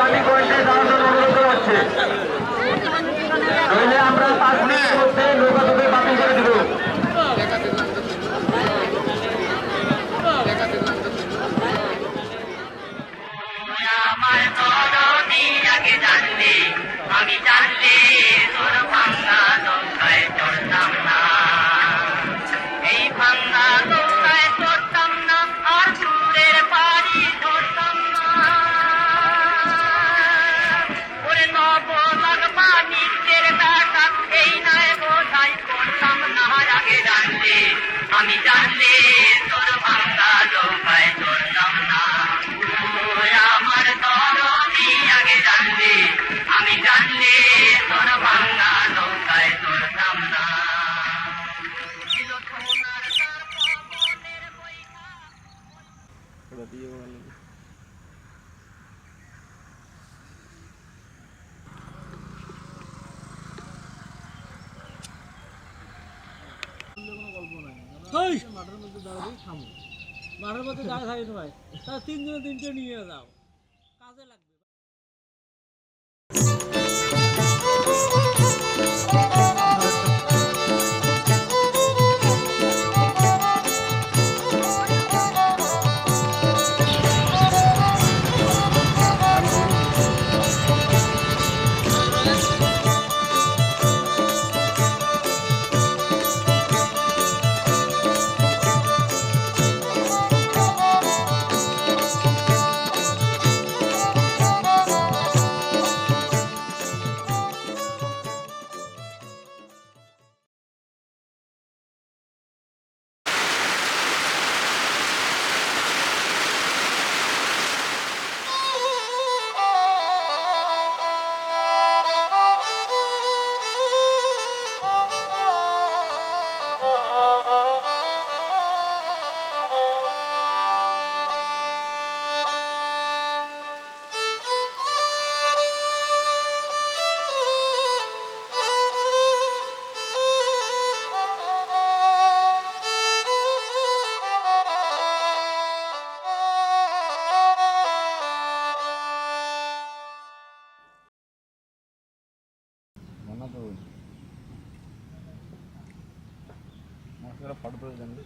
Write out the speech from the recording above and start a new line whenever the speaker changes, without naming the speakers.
দাবি করেছে আমি জানলে
মাঠের মধ্যে মাঠের মধ্যে দাঁড়িয়ে থাকি ভাই। তা তিনজনে তিনটে নিয়ে যাও। কাজে লাগবে।
ఉన్నది మోసగా పడుతుందండి